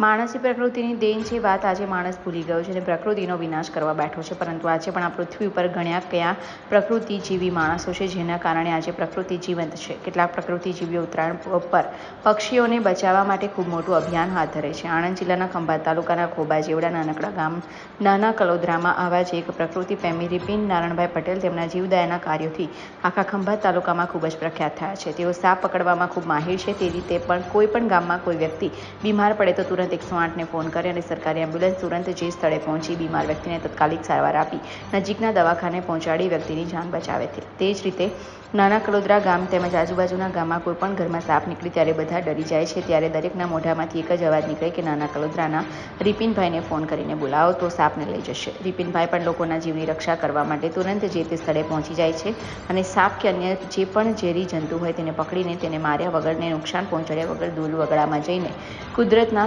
માણસી પ્રકૃતિની દેન છે વાત આજે માણસ ભૂલી ગયો છે અને પ્રકૃતિનો વિનાશ કરવા બેઠો છે. પરંતુ આજે પણ આ પૃથ્વી ઉપર ઘણા કયા પ્રકૃતિ જીવી માણસો છે જેના કારણે આજે પ્રકૃતિ જીવંત છે. કેટલાક પ્રકૃતિ જીવીઓ ઉત્તરાયણ પર પક્ષીઓને બચાવવા માટે ખૂબ મોટું અભિયાન હાથ ધરે છે. આણંદ જિલ્લાના ખંભાત તાલુકાના ખોબા જેવડા નાનકડા ગામ નાના કલોદરામાં આવા જ એક પ્રકૃતિ પ્રેમી રિપિન નારણભાઈ પટેલ તેમના જીવદયાના કાર્યોથી આખા ખંભાત તાલુકામાં ખૂબ જ પ્રખ્યાત થયા છે. તેઓ સાપ પકડવામાં ખૂબ માહિર છે. તે રીતે પણ કોઈ પણ ગામમાં કોઈ વ્યક્તિ બીમાર પડે તો તુરંત એકસો આઠને ફોન કરે અને સરકારી એમ્બ્યુલન્સ તુરંત જે સ્થળે પહોંચી બીમાર વ્યક્તિને તત્કાલિક સારવાર આપી. નજીકના દવાખાને પહોંચાડી વ્યક્તિની જાન બચાવે છે. તે જ રીતે નાના કલોદરા ગામ તેમજ આજુબાજુના ગામમાં કોઈ પણ ઘરમાં સાપ નીકળે ત્યારે બધા ડરી જાય છે. ત્યારે દરેકના મોઢામાંથી એક જ અવાજ નીકળે કે નાના કલોદરાના રિપિનભાઈને ફોન કરીને બોલાવો તો સાપને લઈ જશે. રિપિનભાઈ પણ લોકોના જીવની રક્ષા કરવા માટે તુરંત જે તે સ્થળે પહોંચી જાય છે અને સાપ કે અન્ય જે પણ ઝેરી જંતુ હોય તેને પકડીને તેને માર્યા વગરને નુકસાન પહોંચાડ્યા વગર દૂર વગડામાં જઈને કુદરતના